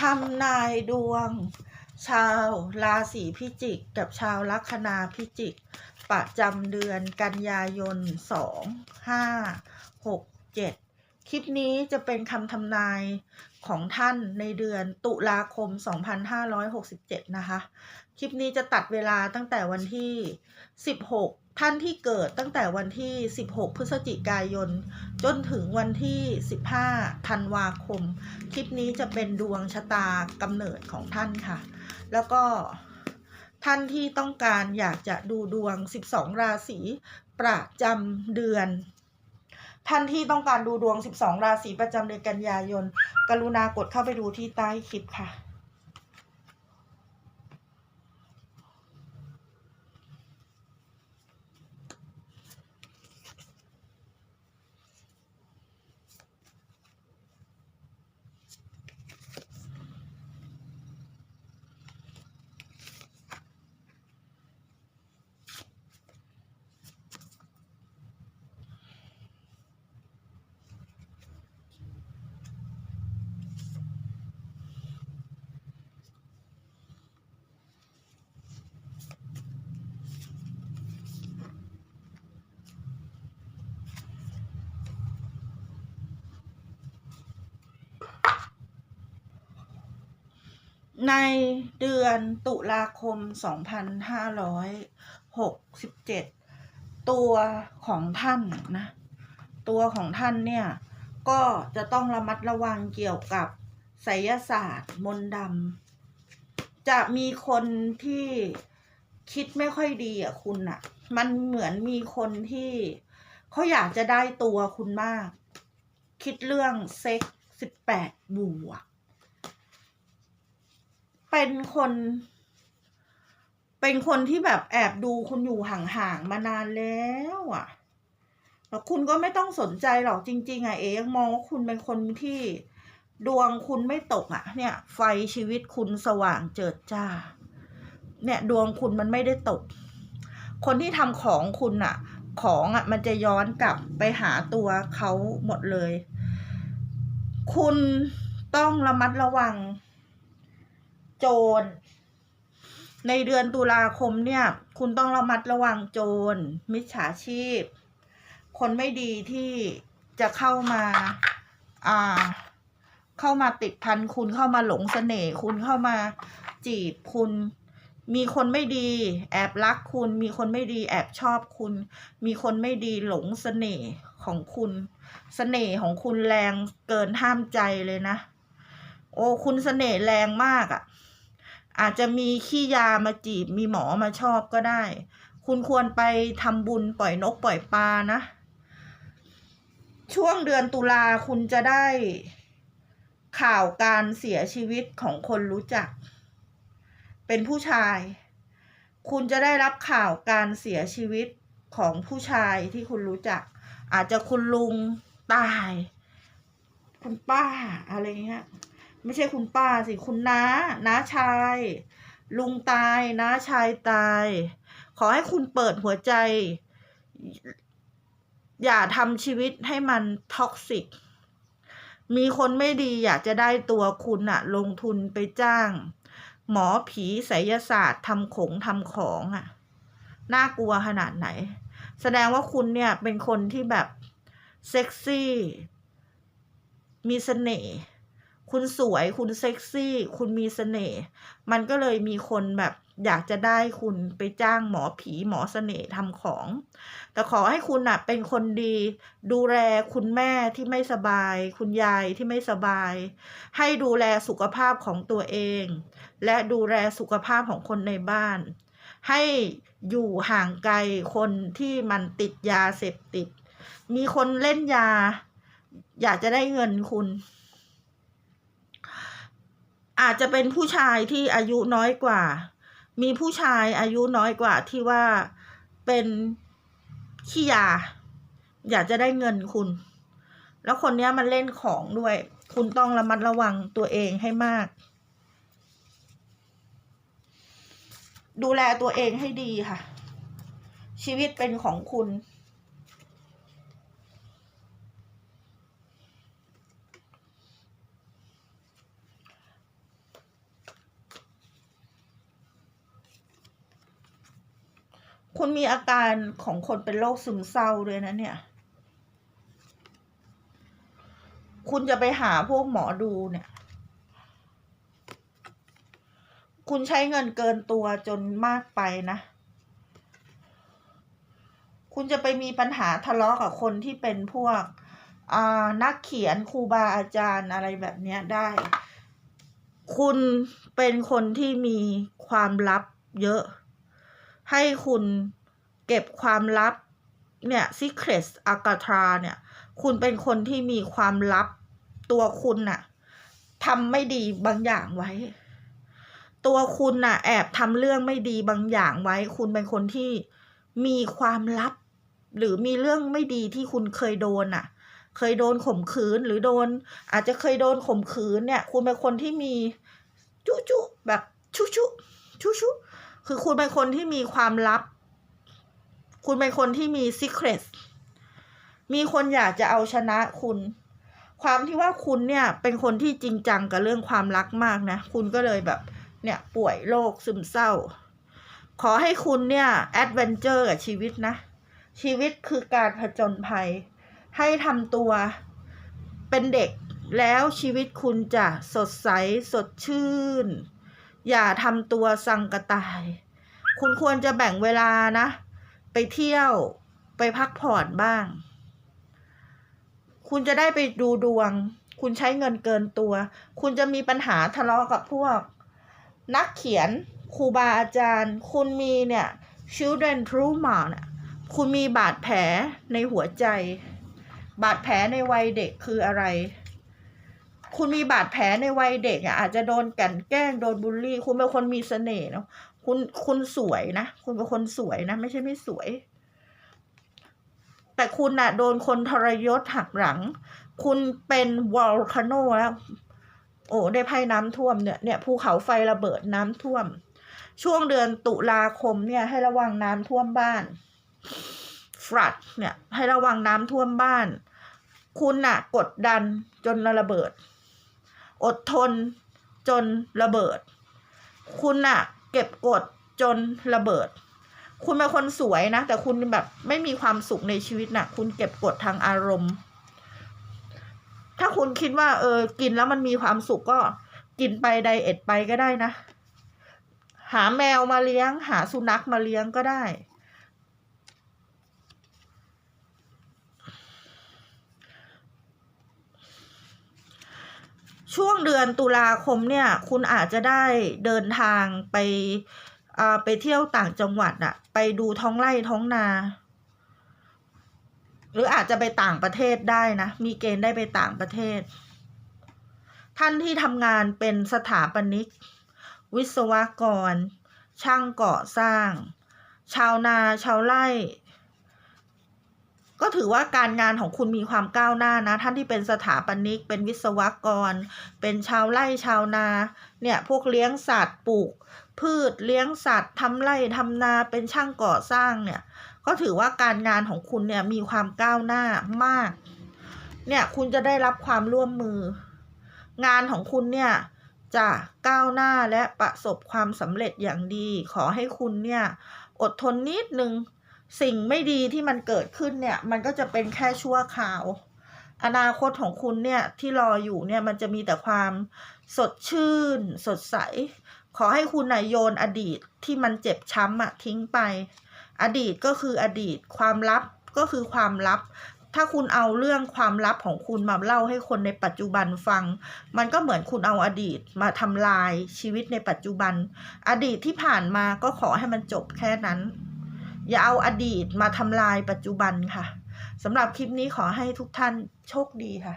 ทำนายดวง ชาวราศีพิจิก กับชาวลัคนาพิจิก ประจำเดือนกันยายน 2 5 6 7 คลิปนี้จะเป็นคำทำนายของท่านในเดือนตุลาคม 2567 นะคะ คลิปนี้จะตัดเวลาตั้งแต่วันที่ 16 ท่านที่เกิดตั้งแต่วันที่ 16 พฤศจิกายน จนถึงวันที่ 15 ธันวาคม คลิปนี้จะเป็นดวงชะตากำเนิดของท่านค่ะ แล้วก็ท่านที่ต้องการอยากจะดูดวง 12 ราศีประจำเดือน ท่านที่ต้องการดูดวง 12 ราศีประจำเดือนกันยายน กรุณากดเข้าไปดูที่ใต้คลิปค่ะ ในเดือนตุลาคม 2567 ตัวของท่านนะ ตัวของท่านเนี่ย ก็จะต้องระมัดระวังเกี่ยวกับไสยศาสตร์มนต์ดำจะมีคนที่คิดไม่ค่อยดีอะคุณอะ มันเหมือนมีคนที่เขาอยากจะได้ตัวคุณมาก คิดเรื่องเซ็กสิบแปดบวก เป็นคน เป็นคนที่แบบแอบดูคุณอยู่ห่างๆมานานแล้วอะแล้วคุณก็ไม่ต้องสนใจหรอกจริง ๆอะเอยังมองว่าคุณเป็นคนที่ดวงคุณไม่ตกอะ เนี่ย ไฟชีวิตคุณสว่างเจิดจ้า เนี่ยดวงคุณมันไม่ได้ตก คนที่ทำของคุณอะ ของอะ มันจะย้อนกลับไปหาตัวเขาหมดเลย คุณต้องระมัดระวัง โจร ในเดือนตุลาคมเนี่ย คุณต้องระมัดระวังโจร มิจฉาชีพ คนไม่ดีที่จะเข้ามา อ่า เข้ามาติดพันคุณเข้ามาหลงเสน่ห์คุณเข้ามาจีบคุณมีคนไม่ดี แอบรักคุณ มีคนไม่ดี แอบชอบคุณ มีคนไม่ดีหลงเสน่ห์ของคุณเสน่ห์ของคุณแรงเกินห้ามใจเลยนะ โอ้คุณเสน่ห์แรงมากอะ่ะ อาจจะมีขี้ยามาจีบ มีหมอมาชอบก็ได้ คุณควรไปทำบุญปล่อยนกปล่อยปลานะ ช่วงเดือนตุลาคุณจะได้ข่าวการเสียชีวิตของคนรู้จัก เป็นผู้ชาย คุณจะได้รับข่าวการเสียชีวิตของผู้ชายที่คุณรู้จัก อาจจะคุณลุงตาย คุณป้าอะไรเงี้ย ไม่ใช่คุณป้าสิคุณน้าน้าชาย ลุงตายน้าชายตาย ขอให้คุณเปิดหัวใจ อย่าทำชีวิตให้มันท็อกซิก มีคนไม่ดีอยากจะได้ตัวคุณอะลงทุนไปจ้าง หมอผีไสยศาสตร์ทำขงทำของอะน่ากลัวขนาดไหน แสดงว่าคุณเนี่ยเป็นคนที่แบบเซ็กซี่ มีเสน่ห์ คุณสวย คุณเซ็กซี่ คุณมีเสน่ห์ มันก็เลยมีคนแบบอยากจะได้คุณไปจ้างหมอผีหมอเสน่ห์ทำของ แต่ขอให้คุณอะเป็นคนดี ดูแลคุณแม่ที่ไม่สบาย คุณยายที่ไม่สบาย ให้ดูแลสุขภาพของตัวเอง และดูแลสุขภาพของคนในบ้าน ให้อยู่ห่างไกลคนที่มันติดยาเสพติด มีคนเล่นยา อยากจะได้เงินคุณ อาจจะเป็นผู้ชายที่อายุน้อยกว่า มีผู้ชายอายุน้อยกว่าที่ว่าเป็นขี้ยา อยากจะได้เงินคุณ แล้วคนนี้มันเล่นของด้วย คุณต้องระมัดระวังตัวเองให้มาก ดูแลตัวเองให้ดีค่ะ ชีวิตเป็นของคุณ คุณมีอาการของคนเป็นโรคซึมเศร้าด้วยนะเนี่ย คุณจะไปหาพวกหมอดูเนี่ย คุณใช้เงินเกินตัวจนมากไปนะ คุณจะไปมีปัญหาทะเลาะกับคนที่เป็นพวกนักเขียนครูบาอาจารย์อะไรแบบนี้ได้ คุณเป็นคนที่มีความลับเยอะ ให้คุณเก็บความลับเนี่ย Secret a g a t a เนี่ย คุณเป็นคนที่มีความลับตัวคุณน่ะทำไม่ดีบางอย่างไว้ ตัวคุณน่ะ แอบทำเรื่องไม่ดีบางอย่างไว้ คุณเป็นคนที่มีความลับ หรือมีเรื่องไม่ดีที่คุณเคยโดนน่ะ เคยโดนข่มขืนหรือโดน อาจจะเคยโดนข่มขืนเนี่ย คุณเป็นคนที่มี จุจุแบบชุชุชุชุ คือคุณเป็นคนที่มีความลับ คุณเป็นคนที่มี secret มีคนอยากจะเอาชนะคุณ ความที่ว่าคุณเนี่ยเป็นคนที่จริงจังกับเรื่องความรักมากนะ คุณก็เลยแบบเนี่ยป่วยโรคซึมเศร้า ขอให้คุณเนี่ยแอดเวนเจอร์กับชีวิตนะ ชีวิตคือการผจญภัย ให้ทำตัวเป็นเด็กแล้วชีวิตคุณจะสดใสสดชื่น อย่าทำตัวสังกะตาย คุณควรจะแบ่งเวลานะ ไปเที่ยวไปพักผ่อนบ้าง คุณจะได้ไปดูดวง คุณใช้เงินเกินตัว คุณจะมีปัญหาทะเลาะกับพวก นักเขียนครูบาอาจารย์ คุณมีเนี่ย children trauma เนี่ยคุณมีบาดแผลในหัวใจ บาดแผลในวัยเด็กคืออะไร คุณมีบาดแผลในวัยเด็กอะอาจจะโดนกันแกล้งโดนบูลลี่ คุณเป็นคนมีเสน่ห์เนาะคุณคุณสวยนะ คุณเป็นคนสวยนะ ไม่ใช่ไม่สวย แต่คุณน่ะโดนคนทรยศหักหลัง คุณเป็นวอลคาโนแล้วโอ้ได้ไพ่น้ำท่วมเนี่ยเนี่ยภูเขาไฟระเบิดน้ำท่วม ช่วงเดือนตุลาคมเนี่ยให้ระวังน้ำท่วมบ้านฟลัดเนี่ยให้ระวังน้ำท่วมบ้าน คุณน่ะ กดดันจนระเบิด อดทนจนระเบิด คุณน่ะเก็บกดจนระเบิด คุณเป็นคนสวยนะ แต่คุณแบบไม่มีความสุขในชีวิตน่ะคุณเก็บกดทางอารมณ์ ถ้าคุณคิดว่า เออ กินแล้วมันมีความสุขก็กินไปไดเอทไปก็ได้นะ หาแมวมาเลี้ยง หาสุนัขมาเลี้ยงก็ได้ ช่วงเดือนตุลาคมเนี่ย คุณอาจจะได้เดินทางไปอ่าไปเที่ยวต่างจังหวัดอะไปดูท้องไร่ท้องนา หรืออาจจะไปต่างประเทศได้นะ มีเกณฑ์ได้ไปต่างประเทศ ท่านที่ทำงานเป็นสถาปนิก วิศวกร ช่างก่อสร้าง ชาวนาชาวไร่ ก็ถือว่าการงานของคุณมีความก้าวหน้านะ ท่านที่เป็นสถาปนิก เป็นวิศวกร เป็นชาวไร่ชาวนา เนี่ยพวกเลี้ยงสัตว์ปลูก พืชเลี้ยงสัตว์ทำไร่ทำนาเป็นช่างก่อสร้างเนี่ย ก็ถือว่าการงานของคุณเนี่ยมีความก้าวหน้ามาก เนี่ยคุณจะได้รับความร่วมมือ งานของคุณเนี่ยจะก้าวหน้าและประสบความสำเร็จอย่างดี ขอให้คุณเนี่ยอดทนนิดนึง สิ่งไม่ดีที่มันเกิดขึ้นเนี่ย มันก็จะเป็นแค่ชั่วคราว อนาคตของคุณเนี่ยที่รออยู่เนี่ยมันจะมีแต่ความสดชื่น สดใส ขอให้คุณนายโยนอดีตที่มันเจ็บช้ำอะทิ้งไป อดีตก็คืออดีตความลับก็คือความลับ ถ้าคุณเอาเรื่องความลับของคุณมาเล่าให้คนในปัจจุบันฟัง มันก็เหมือนคุณเอาอดีตมาทำลายชีวิตในปัจจุบัน อดีตที่ผ่านมาก็ขอให้มันจบแค่นั้น อย่าเอาอดีตมาทำลายปัจจุบันค่ะสำหรับคลิปนี้ขอให้ทุกท่านโชคดีค่ะ